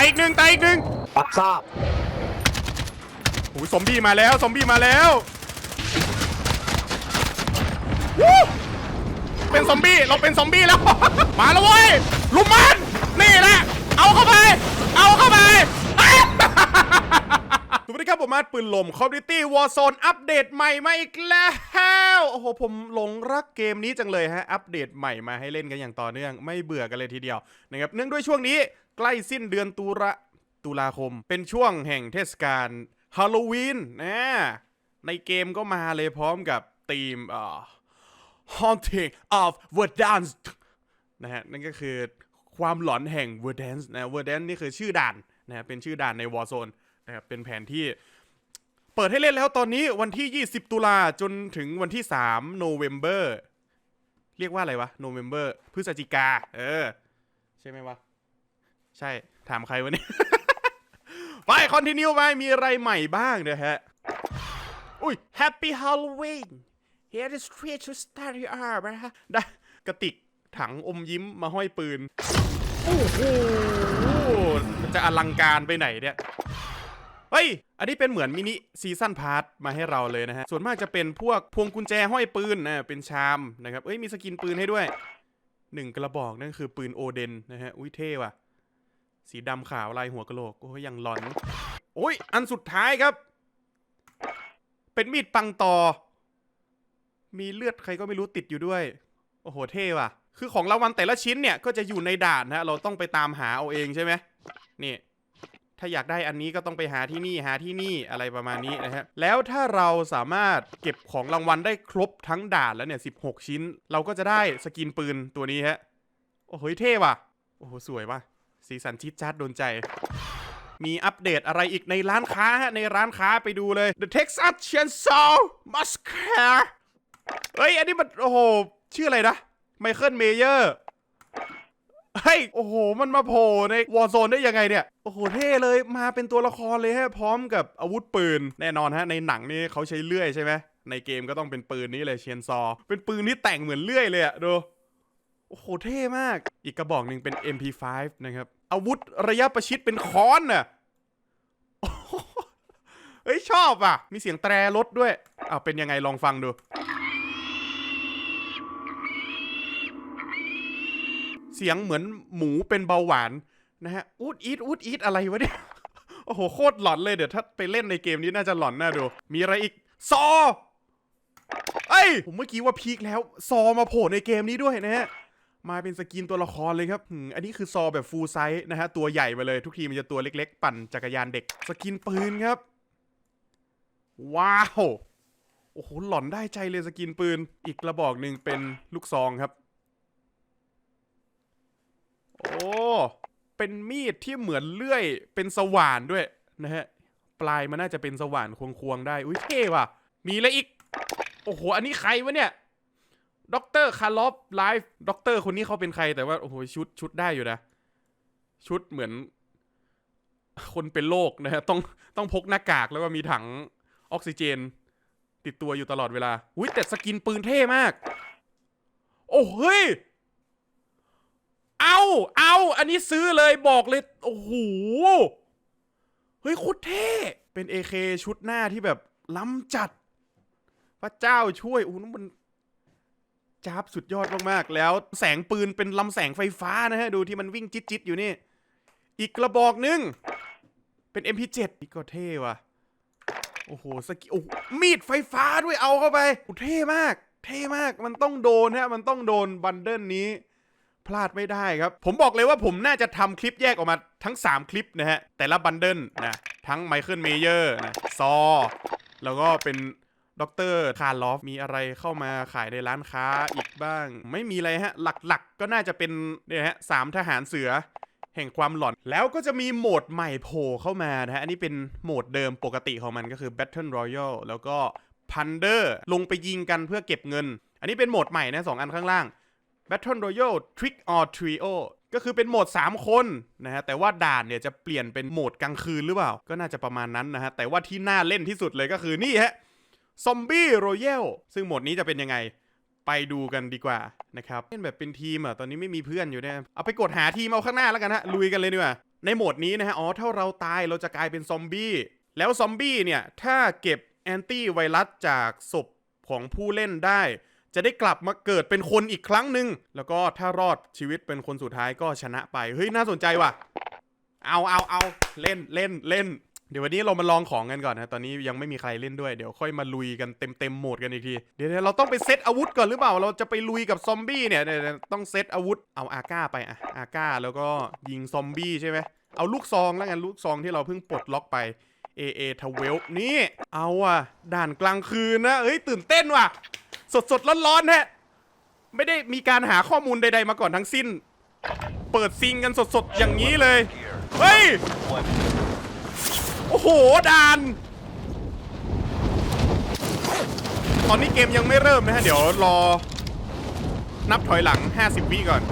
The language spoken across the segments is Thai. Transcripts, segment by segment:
ายอีกหนึ่งตายอีกหนึ่งรับทราบโอ้ยซอมบี้มาแล้วซอมบี้มาแล้ววู้เป็นซอมบี้เราเป็นซอมบี้แล้ว มาแล้วเว้ยลุมมันนี่แหละเอาเข้าไป เอาเข้าไปสวัสดีครับผมมาร์ทปืนลม Call of Duty Warzone อัปเดตใหม่มาอีกแล้วโอ้โหผมหลงรักเกมนี้จังเลยฮะ อัปเดตใหม่มาให้เล่นกันอย่างต่อเนื่อง ไม่เบื่อกันเลยทีเดียวนะครับเนื่องด้วยช่วงนี้ ใกล้สิ้นเดือนตุลาตุลาคม เป็นช่วงแห่งเทศกาลฮาโลวีนนะในเกมก็มาเลยพร้อมกับธีมอ่า Haunting of Verdansk นะฮะ นั่นก็คือความหลอนแห่ง Verdansk นะ Verdansk นี่คือชื่อด่านนะฮะเป็นชื่อด่านใน Warzone นะครับเป็นแผนที่เปิดให้เล่นแล้วตอนนี้วันที่ 20 ตุลาจนถึงวันที่3โนเวม ber เรียกว่าอะไรวะโนเวม ber พฤศจิกา เออ ใช่ไหมวะ ใช่ ถามใครวะเนี่ย ไปคอนติเนียไปมีอะไรใหม่บ้างนะฮะ อุ้ย Happy Halloween Here is street to start you arm นะฮะได้กระติกถังอมยิ้มมาห้อยปืน โอ้โหจะอลังการไปไหนเนี่ยเฮ้ย อันนี้เป็นเหมือนมินิซีซั่นพาร์ทมาให้เราเลยนะฮะ ส่วนมากจะเป็นพวกพวงกุญแจห้อยปืนนะ เป็นชามนะครับ เอ้ย มีสกินปืนให้ด้วย หนึ่งกระบอกนั่นคือปืนโอเดนนะฮะ อุ้ยเท่ว่ะ สีดำขาวลายหัวกะโหลกโอ้ยยังหลอน โอ้ย อันสุดท้ายครับ เป็นมีดปังตอมีเลือดใครก็ไม่รู้ติดอยู่ด้วย โอ้โหเท่ว่ะ คือของรางวัลแต่ละชิ้นเนี่ย ก็จะอยู่ในด่านนะฮะ เราต้องไปตามหาเอาเองใช่ไหมนี่ ถ้าอยากได้อันนี้ก็ต้องไปหาที่นี่หาที่นี่อะไรประมาณนี้นะฮะ แล้วถ้าเราสามารถเก็บของรางวัลได้ครบทั้งด่านแล้วเนี่ย 16 ชิ้น เราก็จะได้สกินปืนตัวนี้ฮะ โอ้โหเท่ว่ะ โอ้โหสวยว่ะ สีสันชิดชัดโดนใจ มีอัปเดตอะไรอีกในร้านค้าฮะ ในร้านค้าไปดูเลย The Texas Chainsaw Massacre เฮ้ย อันนี้มัน โอ้โห ชื่ออะไรนะไมเคิลเมเยอร์เฮ้ย โอ้โห มันมาโผล่ในวอร์โซนได้ยังไงเนี่ย โอ้โห เท่เลย มาเป็นตัวละครเลยฮะ พร้อมกับอาวุธปืน แน่นอนฮะ ในหนังนี่เขาใช้เลื่อยใช่ไหม ในเกมก็ต้องเป็นปืนนี้เลยเชียนซอ เป็นปืนที่แต่งเหมือนเลื่อยเลยอะดู โอ้โห เท่มาก อีกกระบอกหนึ่งเป็น MP5 นะครับ อาวุธระยะประชิดเป็นค้อนน่ะเฮ้ยชอบอะ มีเสียงแตรรถด้วยอ้าวเป็นยังไงลองฟังดู เสียงเหมือนหมูเป็นเบาหวานนะฮะอูดอีทอูดอีทอะไรวะเนี่ย โอ้โหโคตรหลอนเลยเดี๋ยวถ้าไปเล่นในเกมนี้น่าจะหลอนน่าดู มีอะไรอีก ซอ เอ้ย ผมเมื่อกี้ว่าพีคแล้ว ซอมาโผล่ในเกมนี้ด้วยนะฮะ มาเป็นสกินตัวละครเลยครับอันนี้คือซอแบบฟูลไซส์นะฮะ ตัวใหญ่ไปเลย ทุกทีมันจะตัวเล็กๆ ปั่นจักรยานเด็ก สกินปืนครับ ว้าว โอ้โห หลอนได้ใจเลยสกินปืน อีกกระบอกหนึ่งเป็นลูกซองครับ โอ้ เป็นมีดที่เหมือนเลื่อย เป็นสว่านด้วยนะฮะ ปลายมันน่าจะเป็นสว่านควงๆได้ อุ้ยเท่ว่ะ มีอะไรอีก โอ้โห อันนี้ใครวะเนี่ย ด็อกเตอร์คาร์ลอฟไลฟ์ด็อกเตอร์คนนี้เขาเป็นใครแต่ว่าโอ้โหชุดชุดได้อยู่นะ ชุดเหมือน คนเป็นโรคนะฮะต้องต้องพกหน้ากากแล้วก็มีถังออกซิเจน ติดตัวอยู่ตลอดเวลาอุ้ยแต่สกินปืนเท่มาก โอ้เฮ้ยเอาเอาอันนี้ซื้อเลยบอกเลย โอ้โหเฮ้ยโคตรเท่ เป็น AK ชุดหน้าที่แบบล้ำจัด พระเจ้าช่วยโอ้โหนั่นมัน จ้าบสุดยอดมากๆ แล้วแสงปืนเป็นลำแสงไฟฟ้านะฮะ ดูที่มันวิ่งจิตๆอยู่นี่ อีกกระบอกหนึ่ง เป็น MP7 นี่ก็เท่ว่ะ โอ้โหสกิโอ้มีดไฟฟ้าด้วยเอาเข้าไปโอ้เท่มาก เท่มากมันต้องโดนฮะ มันต้องโดนบันเดิลนี้ พลาดไม่ได้ครับ ผมบอกเลยว่าผมน่าจะทำคลิปแยกออกมาทั้ง 3 คลิปนะฮะ แต่ละบันเดิลนะ ทั้งไมเคิลเมเยอร์นะซอ แล้วก็เป็น ด็อกเตอร์คาร์ลอฟมีอะไรเข้ามาขายในร้านค้าอีกบ้าง ไม่มีอะไรฮะ หลักๆ ก็น่าจะเป็นเนี่ยฮะสามทหารเสือ แห่งความหลอน แล้วก็จะมีโหมดใหม่โผล่เข้ามานะฮะ อันนี้เป็นโหมดเดิมปกติของมันก็คือ Battle Royale แล้วก็ Plunder ลงไปยิงกันเพื่อเก็บเงิน อันนี้เป็นโหมดใหม่นะสองอันข้างล่าง Battle Royale Trick or Trio ก็คือเป็นโหมด 3 คนนะฮะแต่ว่าด่านเนี่ยจะเปลี่ยนเป็นโหมดกลางคืนหรือเปล่า ก็น่าจะประมาณนั้นนะฮะแต่ว่าที่น่าเล่นที่สุดเลยก็คือนี่ฮะ Zombie Royale ซึ่งโหมดนี้จะเป็นยังไงไปดูกันดีกว่านะครับเล่นแบบเป็นทีมอะตอนนี้ไม่มีเพื่อนอยู่เนี่ยเอาไปกดหาทีมเอาข้างหน้าแล้วกันฮะลุยกันเลยดีกว่าในโหมดนี้นะฮะอ๋อถ้าเราตายเราจะกลายเป็นซอมบี้แล้วซอมบี้เนี่ยถ้าเก็บแอนตี้ไวรัสจากศพของผู้เล่นได้ จะได้กลับมาเกิดเป็นคนอีกครั้งหนึ่งแล้วก็ถ้ารอดชีวิตเป็นคนสุดท้ายก็ชนะไปเฮ้ยน่าสนใจว่ะ เอาเอาเอาเล่นเล่นเล่น เดี๋ยววันนี้เรามาลองของกันก่อนนะ ตอนนี้ยังไม่มีใครเล่นด้วย เดี๋ยวค่อยมาลุยกันเต็มเต็มโหมดกันอีกที เดี๋ยวเราต้องไปเซตอาวุธก่อนหรือเปล่า เราจะไปลุยกับซอมบี้เนี่ยต้องเซตอาวุธ เอาอาก้าไปอะอาก้าแล้วก็ยิงซอมบี้ใช่ไหมเอาลูกซองแล้วกันลูกซองที่เราเพิ่งปลดล็อกไป AA 12นี่ เอาอะ ด่านกลางคืนนะเอ้ย ตื่นเต้นว่ะ สดสดร้อนร้อนฮะ ไม่ได้มีการหาข้อมูลใด ๆ มาก่อนทั้งสิ้น เปิดซิงกันสดๆอย่างนี้เลย เฮ้ย โอ้โหด่าน ตอนนี้เกมยังไม่เริ่มนะฮะ เดี๋ยวรอ นับถอยหลัง 50 วิก่อน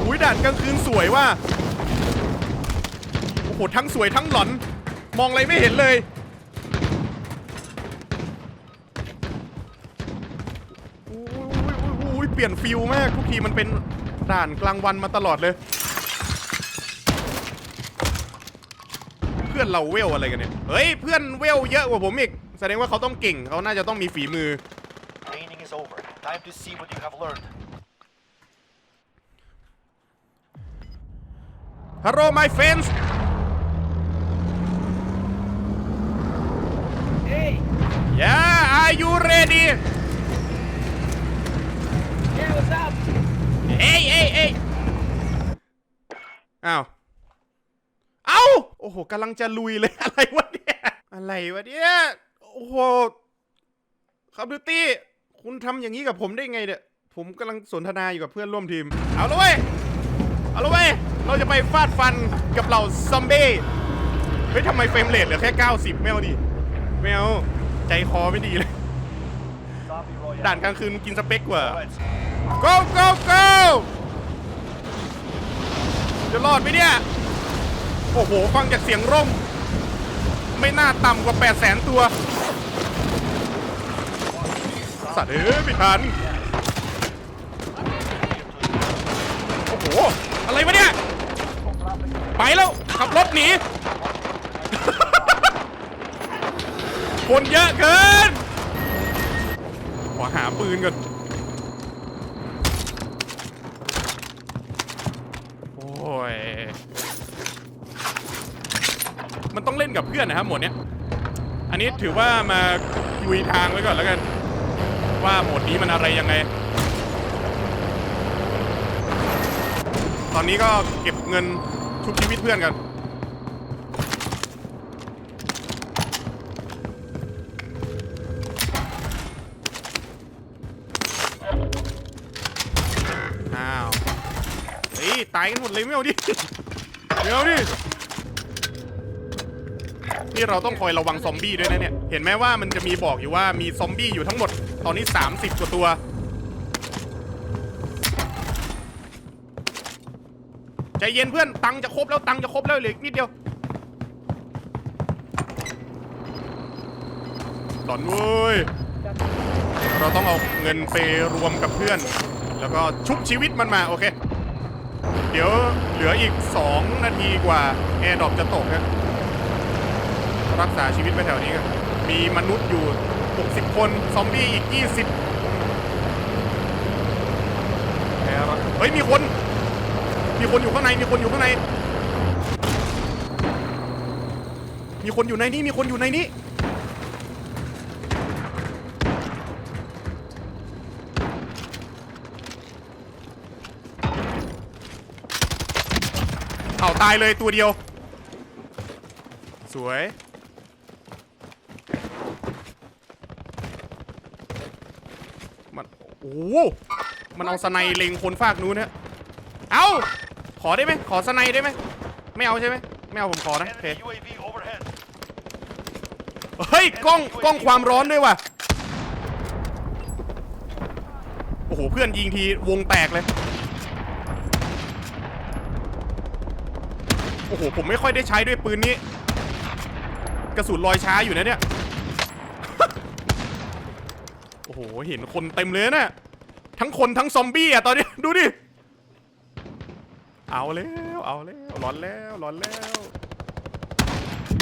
อุ้ยด่านกลางคืนสวยว่ะโอ้โห ทั้งสวยทั้งหลอน มองอะไรไม่เห็นเลยอุ้ยอุ้ยอุ้ยอุ้ยเปลี่ยนฟิลมาก ทุกทีมันเป็นด่านกลางวันมาตลอดเลย พื่อนเราเวลอะไรกันเนี่ยเฮ้ยเพื่อนเวลเยอะกว่าผมอีกแสดงว่าเขาต้องเก่งเขาน่าจะต้องมีฝีมือ Training is over. Time to see what you have learned. Hello my friends Hey, Yeah are you ready yeah, what's up? เอ้ยเอ้ยเอ้ยอ้าว เอ้า โอ้โหกำลังจะลุยเลย อะไรวะเนี่ย อะไรวะเนี่ย โอ้โหคับดูตี้ คุณทำอย่างนี้กับผมได้ไงเนี่ย ผมกำลังสนทนาอยู่กับเพื่อนร่วมทีม เอาละเว้ย เอาละเว้ย เราจะไปฟาดฟันกับเหล่าซอมบี้ เฮ้ยทำไมเฟรมเรทเหลือแค่ 90ไม่เอาดิไม่เอาใจคอไม่ดีเลย ด่านกลางคืนกินสเปคกว่า go go go จะรอดไหมเนี่ย โอ้โห ฟังจากเสียงร่ม ไม่น่าต่ำกว่า 8 0 0แสนตัว สัตว์เอ้ยไม่ทัน โอ้โห อะไรวะเนี่ย ไปแล้ว ขับรถหนี คนเยอะเกิน ขอหาปืนก่อน โอ้ย มันต้อง เพื่อนนะครับหมดเนี้ย อันนี้ถือว่ามายุยทางไว้ก่อนแล้วกัน ว่าหมดนี้มันอะไรยังไง ตอนนี้ก็เก็บเงินชุบชีวิตเพื่อนกันอ้าวเฮ้ยตายกันหมดเลยไม่เอาดิไม่เอาดิ นี่เราต้องคอยระวังซอมบี้ด้วยนะเนี่ย เห็นไหมว่ามันจะมีบอกอยู่ว่ามีซอมบี้อยู่ทั้งหมด ตอนนี้ 30 กว่าตัว ใจเย็นเพื่อน ตังค์จะครบแล้วตังค์จะครบแล้วเหลืออีกนิดเดียวหลอนเว้ย เราต้องเอาเงินไปรวมกับเพื่อน แล้วก็ชุบชีวิตมันมาโอเค เดี๋ยวเหลืออีก 2 นาทีกว่าแอร์ดรอปจะตกนะ รักษาชีวิตไปแถวนี้กันมีมนุษย์อยู่ 60 คน ซอมบี้อีก 20แอร์ดรอปเฮ้ย มีคน มีคนอยู่ข้างใน มีคนอยู่ข้างใน มีคนอยู่ในนี้ มีคนอยู่ในนี้ เอาตายเลยตัวเดียว สวย มันโอ้โหมันเอาสไนเล็งคนฟากนู้นฮะเอาขอได้ไหมขอสไนได้ไหมไม่เอาใช่ไหมไม่เอาผมขอนะโอเคเฮ้ยกล้องกล้องความร้อนด้วยว่ะโอ้โหเพื่อนยิงทีวงแตกเลยโอ้โหผมไม่ค่อยได้ใช้ด้วยปืนนี้กระสุนลอยช้าอยู่นะเนี่ย โอ้โห เห็นคนเต็มเลยนะทั้งคนทั้งซอมบี้อะตอนนี้ ดูดิ เอาแล้ว เอาแล้วร้อนแล้วร้อนแล้ว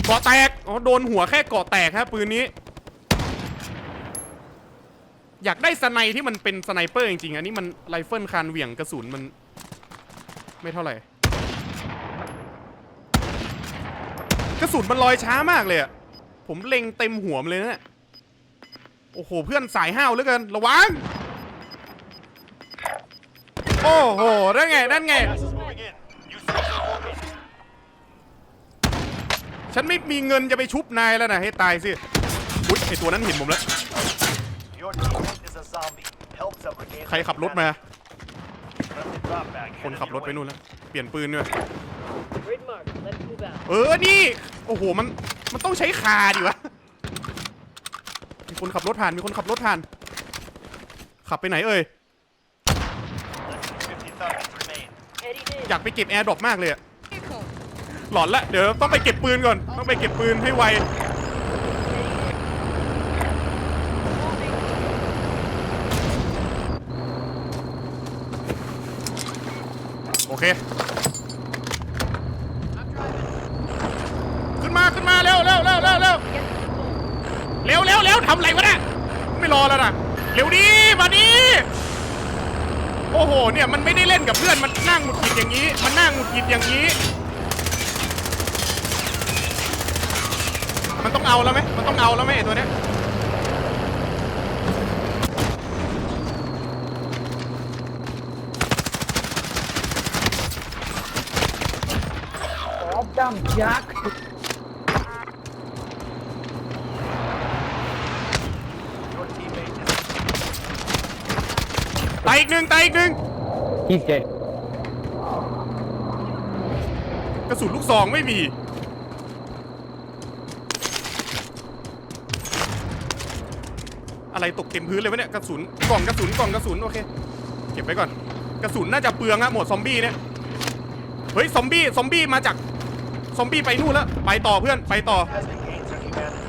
เกาะแตกอ๋อโดนหัวแค่เกาะแตกฮะปืนนี้ อยากได้สไนที่มันเป็นสไนเปอร์จริงๆอันนี้มันไรเฟิลคานเหวี่ยงกระสุนมัน ไม่เท่าไหร่กระสุนมันลอยช้ามากเลยอะผมเล็งเต็มหัวมเลยนะี่ย โอ้โห เพื่อนสายห้าวเหลือเกิน ระวัง โอ้โหนั่นไง นั่นไง Gas is moving in. New safe zone located. ฉันไม่มีเงินจะไปชุบนายแล้วนะให้ตายสิอุ๊ยไอตัวนั้นเห็นผมแล้ว Your teammate is a zombie. Help them regain ใครขับรถมา Friendly drop bag คน headed ขับรถ your ไป way. นู่นแล้ว เปลี่ยนปืนด้วย Grid mark. Let's move out. เออ นี่ โอ้โห มัน มันต้องใช้คาดิวะ คนขับรถผ่าน มีคนขับรถผ่าน ขับไปไหนเอ่ย อยากไปเก็บแอร์ดรอปมากเลยอะหลอนละ เดี๋ยวต้องไปเก็บปืนก่อน ต้องไปเก็บปืนให้ไว โอเค ทำไรวะเนี่ยไม่รอแล้วนะเร็วดีมาดีโอ้โหเนี่ยมันไม่ได้เล่นกับเพื่อนมันนั่งหงุดหงิดอย่างนี้ มันนั่งหงุดหงิดอย่างนี้ มันต้องเอาแล้วไหมมันต้องเอาแล้วไหมตัวเนี้ย Your teammate is ตาย อีกหนึ่งตายอีกหนึ่ง He's dead. กระสุนลูกซองไม่มี อะไรตกเต็มพื้นเลยวะเนี่ยกระสุนกล่องกระสุนกล่องกระสุนโอเคเก็บไว้ก่อน กระสุนน่าจะเปลืองอะหมดซอมบี้เนี่ยเฮ้ยซอมบี้ซอมบี้มาจากซอมบี้ไปนู่นแล้วไปต่อเพื่อนไปต่อ has regained their humanity.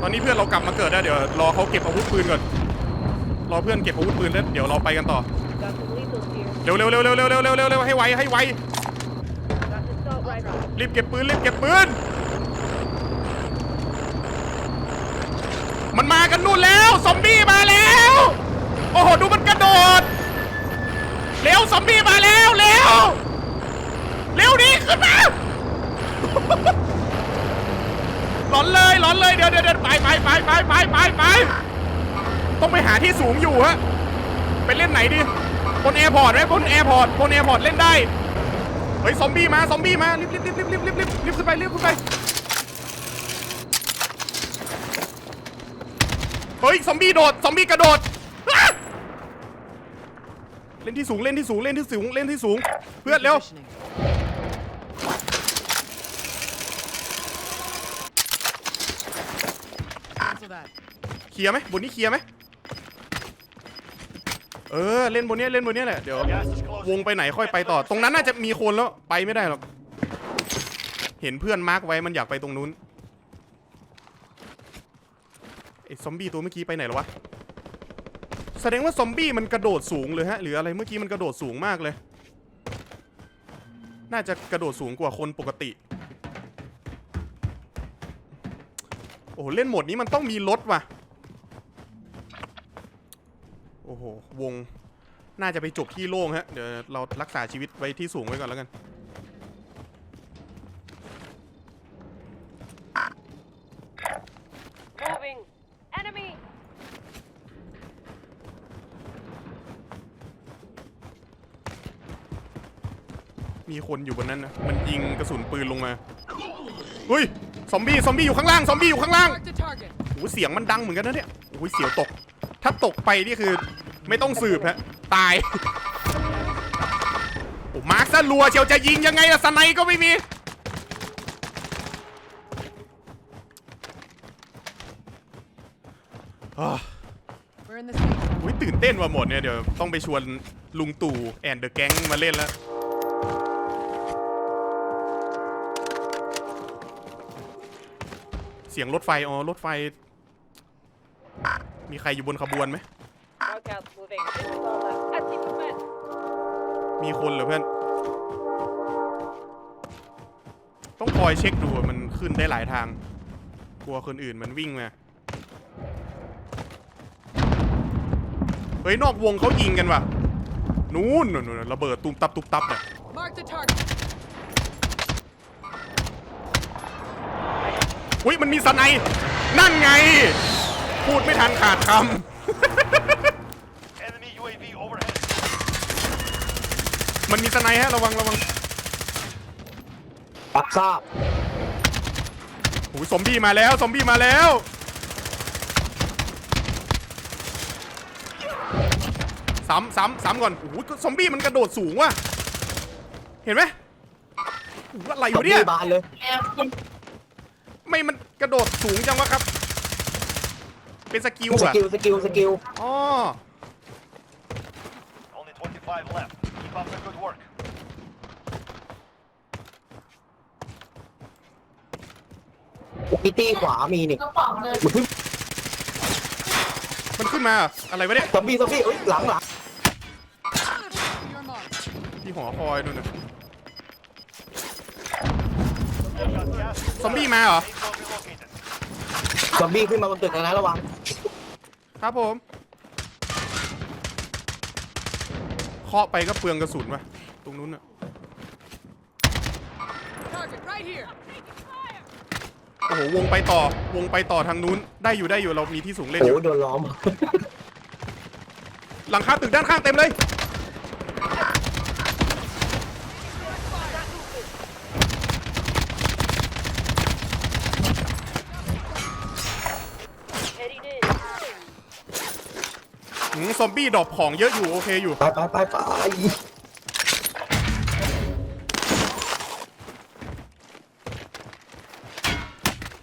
ตอนนี้เพื่อนเรากลับมาเกิดแล้วเดี๋ยวรอเขาเก็บอาวุธปืนก่อน รอเพื่อนเก็บอาวุธปืนแล้วเดี๋ยวเราไปกันต่อ Got some lethals here. เร็วเร็วเร็วเร็วเร็วเร็วเร็วเร็วเร็วให้ไวให้ไว Got an assault rifle. รีบเก็บปืนรีบเก็บปืน มันมากันนู่นแล้วซอมบี้มาแล้ว โอ้โหดูมันกระโดด เร็วซอมบี้มาแล้วเร็ว เร็วดิขึ้นมา หลอนเลยหลอนเลยเดี๋ยวเดี๋ยวเดี๋ยวไปไปไปไปไปไปไป ต้องไปหาที่สูงอยู่ฮะไปเล่นไหนดีบนแอร์พอร์ตไหมบนแอร์พอร์ตบนแอร์พอร์ตเล่นได้เฮ้ยซอมบี้มาซอมบี้มารีบรีบรีบรีบรีบรีบรีบรีบขึ้นไปรีบขึ้นไปเฮ้ยซอมบี้โดดซอมบี้กระโดดอ้าเล่นที่สูงเล่นที่สูงเล่นที่สูงเล่นที่สูงเพื่อนเร็วเคลียร์ไหมบนนี้เคลียร์ไหม เออเล่นบนเนี้ยเล่นบนเนี้ยแหละเดี๋ยววงไปไหนค่อยไปต่อ ตรงนั้นน่าจะมีคนแล้วไปไม่ได้หรอกเห็นเพื่อนมาร์กไว้มันอยากไปตรงนู้นไอ้ซอมบี้ตัวเมื่อกี้ไปไหนแล้ววะแสดงว่าซอมบี้มันกระโดดสูงเลยฮะหรืออะไรเมื่อกี้มันกระโดดสูงมากเลย น่าจะกระโดดสูงกว่าคนปกติโอ้เล่นโหมดนี้มันต้องมีรถว่ะ โอ้โห วง น่าจะไปจบที่โล่งฮะ เดี๋ยวเรารักษาชีวิตไว้ที่สูงไว้ก่อนแล้วกัน Moving. Enemy. มีคนอยู่บนนั้นนะ มันยิงกระสุนปืนลงมา เฮ้ย ซอมบี้ ซอมบี้อยู่ข้างล่าง ซอมบี้อยู่ข้างล่าง Mark the target. โอ้โหเสียงมันดังเหมือนกันนะเนี่ย โอ้ยเสียวตก ถ้าตกไปนี่คือไม่ต้องสืบฮะตายโอ้มาร์คซะรัวเชียวจะยิงยังไงอะสไนก็ไม่มีอ่า We're in the same. อุ้ยตื่นเต้นว่ะหมดเนี่ยเดี๋ยวต้องไปชวนลุงตู่แอนเดอะแก๊งมาเล่นแล้ว เสียงรถไฟอ๋อรถไฟ มีใครอยู่บนขบวนไหม Mark out. Moving. This is all left. I see movement. มีคนเหรอเพื่อน ต้องคอยเช็คดูว่ามันขึ้นได้หลายทาง กลัวคนอื่นมันวิ่งมา เฮ้ย นอกวงเขายิงกันว่ะ นู้นนู่นนู่นระเบิดตุ้มตับตุ้มตับเนี่ย Mark the target. อุ้ยมันมีสไนด์นั่นไง พูดไม่ทันขาดค Enemy UAV overhead. ำมันมีสไนด์ฮะระวังระวังรับทราบโอ้ยซอมบี้มาแล้วซอมบี้มาแล้ว ซ้ำซ้ำซ้ำก่อนโอ้โหซอมบี้มันกระโดดสูงว่ะ เห็นไหมโอ้โหอะไรตบวะเนี่ยที่บานเลยไม่มันกระโดดสูงจังวะครับ เป็นสกิลสอะกิลสกิลสกิลอ๋อ Only 25 left. Keep up the good work. พิตี้ขวามีนี่มันขึ้นมันขึ้นมาเหรออะไรวะเนี่ยซอมบี้ซอมบี้เอ้ยหลังหลัง Your mark. ที่หอคอยนู่นน่ะ Got gas. ซอมบี้มาเหรอ Safe zone relocated. ซอมบี้ขึ้นมาบนตึกนะระวัง ครับผม เคาะไปก็เปลืองกระสุนว่ะตรงนู้นน่ะ Target right here. โอ้โห วงไปต่อ วงไปต่อทางนู้น ได้อยู่ได้อยู่ เรามีที่สูงเล่นโอ้อโหยู่ โดนล้อม หลังคาตึกด้านข้างเต็มเลย Heading in. หืม ซอมบี้ดรอปของเยอะอยู่โอเคอยู่ ไปไปไปไป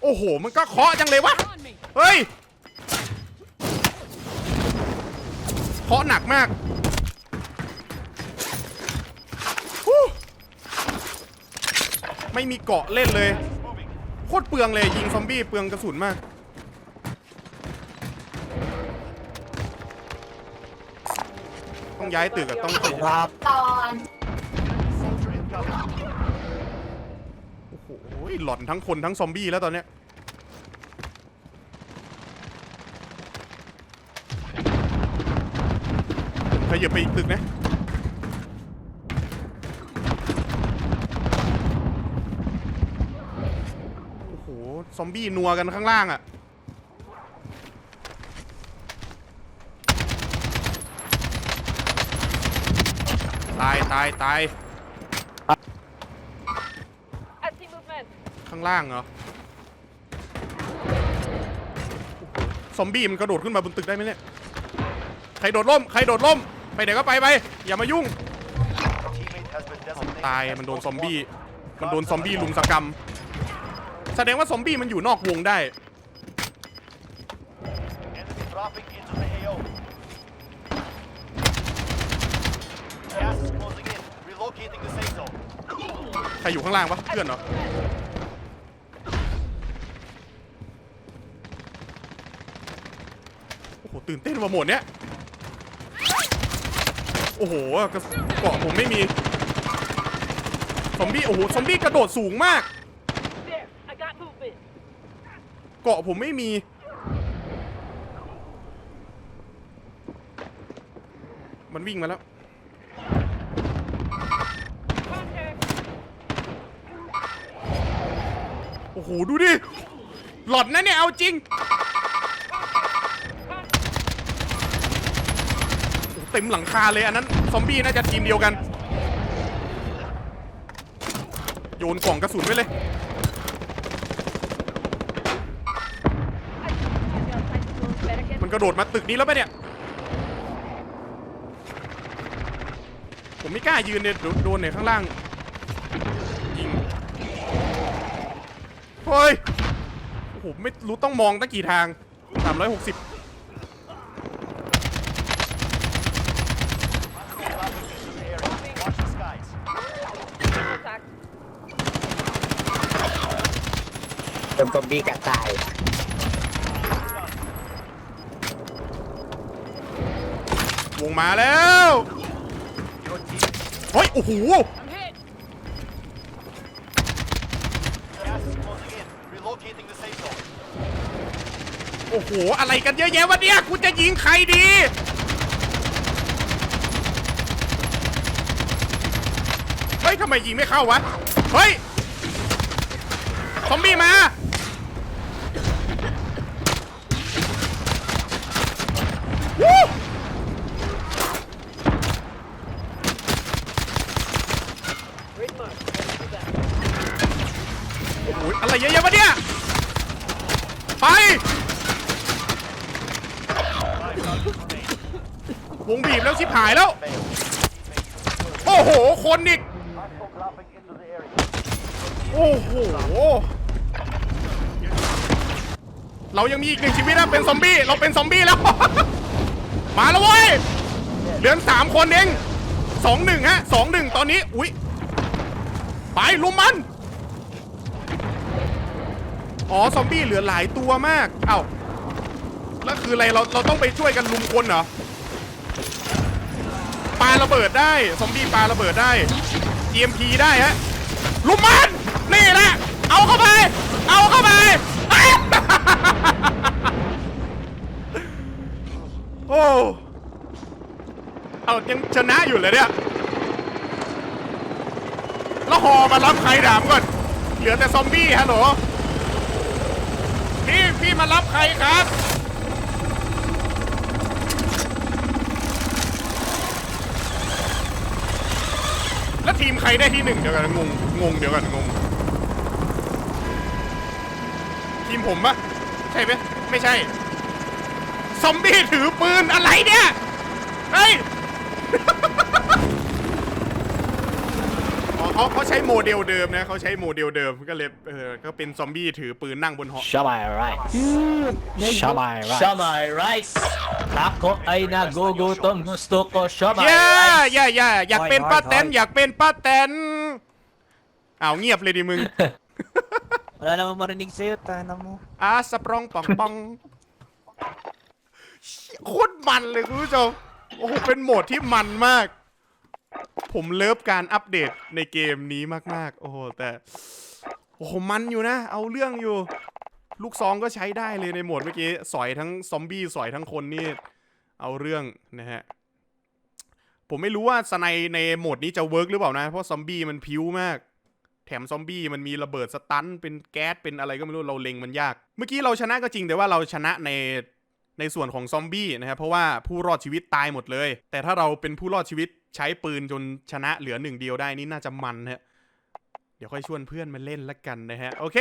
โอ้โห มันก็เคาะจังเลยวะ เฮ้ย เคาะหนักมากฮู้ไม่มีเกาะเล่นเลย โคตรเปลืองเลยยิงซอมบี้เปลืองกระสุนมาก ต้องย้ายตึกอะต้องครับ Soldier incoming. โอ้โหหล่อนทั้งคนทั้งซอมบี้แล้วตอนเนี้ยขยับไปอีกตึกนะโอ้โหซอมบี้นัวกันข้างล่างอะตายตายตาย I see movement. ข้างล่างเหรอซอมบี้มันกระโดดขึ้นมาบนตึกได้ไหมเนี่ย ใครโดดร่ม ใครโดดร่ม ไปไหนก็ไปไป อย่ามายุ่ง Teammate has been designated ตาย as มันโดน Ghost ซอมบี้ One. มันโดนซอมบี้ลุมสกรรม แสดงว่าซอมบี้มันอยู่นอกวงได้ Enemy dropping ใครอยู่ข้างล่างวะเพื่อนเหรอโอ้โหตื่นเต้นว่ะหมดเนี้ยโอ้โหกระสุนเกาะผมไม่มีซอมบี้โอ้โหซอมบี้กระโดดสูงมาก There. I got movement. เกาะผมไม่มี มันวิ่งมาแล้ว อ้โหดูดิ หลอดนะเนี่ยเอาจริงเต็มหลังคาเลยอันนั้นซอมบี้น่าจะทีมเดียวกัน โยนกล่องกระสุนไว้เลยมันกระโดดมาตึกนี้แล้วปะเนี่ย ผมไม่กล้ายืนเนี่ยโดนเนี่ยข้างล่าง เฮ้ย โอ้โห ไม่รู้ต้องมองตั้งกี่ทาง 360 Traffic into the area. Watch the skies. contact. เติมซอมบี้กัดตาย วงมาแล้ว Your team เฮ้ย โอ้โห อ้โหอะไรกันเยอะแยะวะเนี่ยกูจะยิงใครดี เฮ้ยทำไมยิงไม่เข้าวะ เฮ้ย ซอมบี้มา เรายังมีอีกหนึ่งชีวิตนะเป็นซอมบี้เราเป็นซอมบี้แล้ว มาแล้วเว้ยเหลือสามคนเองสองหนึ่งฮะสองหนึ่งตอนนี้อุ๊ยไปลุมมันอ๋อซอมบี้เหลือหลายตัวมากเอ้าแล้วคืออะไรเราเราต้องไปช่วยกันลุมคนเหรอปาระเบิดได้ซอมบี้ปาระเบิดได้ EMP ได้ฮะลุมมันนี่แหละเอาเข้าไป เอาเข้าไป เอายังชนะอยู่เลยเนี่ย แล้วหอมารับใครถามก่อน เหลือแต่ซอมบี้ฮัลโหล พี่ พี่มารับใครครับ แล้วทีมใครได้ที่หนึ่งเดี๋ยวกันงง งงเดี๋ยวกันงง ทีมผมปะใช่ไหมไม่ใช่ ซอมบี้ถือปืนอะไรเนี่ย เฮ้ย อ๋อเขาเขาใช้โมเดลเดิมนะเขาใช้โมเดลเดิมก็เลยเออก็เป็นซอมบี้ถือปืนนั่งบนหอ Shamai rice. Shamai rice. Shamai rice. Ako ay nagugutom. Gusto ko shamai ย่า rice. ย่าย่าอยากเป็นป้าแตน Hoy, hoy, hoy. อยากเป็นป้าแตนอ้าวเงียบเลยดิมึง Wala namang marinig sa'yo, tana mo. อาสปร โคตรมันเลยคุณผู้ชม โอ้โห เป็นโหมดที่มันมาก ผมเลิฟการอัปเดตในเกมนี้มาก ๆ โอ้โห แต่ โอ้โห มันอยู่นะ เอาเรื่องอยู่ ลูกซองก็ใช้ได้เลยในโหมดเมื่อกี้ สอยทั้งซอมบี้ สอยทั้งคนนี่ เอาเรื่องนะฮะ ผมไม่รู้ว่าสไนในโหมดนี้จะเวิร์กหรือเปล่านะ เพราะซอมบี้มันพิ้วมากแถมซอมบี้มันมีระเบิดสตันเป็นแก๊สเป็นอะไรก็ไม่รู้เราเล็งมันยาก เมื่อกี้เราชนะก็จริงแต่ว่าเราชนะใน ในส่วนของซอมบี้นะครับเพราะว่าผู้รอดชีวิตตายหมดเลย แต่ถ้าเราเป็นผู้รอดชีวิตใช้ปืนจนชนะเหลือหนึ่งเดียวได้นี่น่าจะมันฮะเดี๋ยวค่อยชวนเพื่อนมาเล่นละกันนะฮะโอเค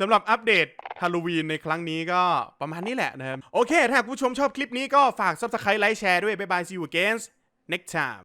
สำหรับอัปเดตฮาโลวีนในครั้งนี้ก็ประมาณนี้แหละนะครับโอเค ถ้าผู้ชมชอบคลิปนี้ก็ฝาก subscribe ไลค์แชร์ด้วยบ๊ายบายซีอูเกนส์ next time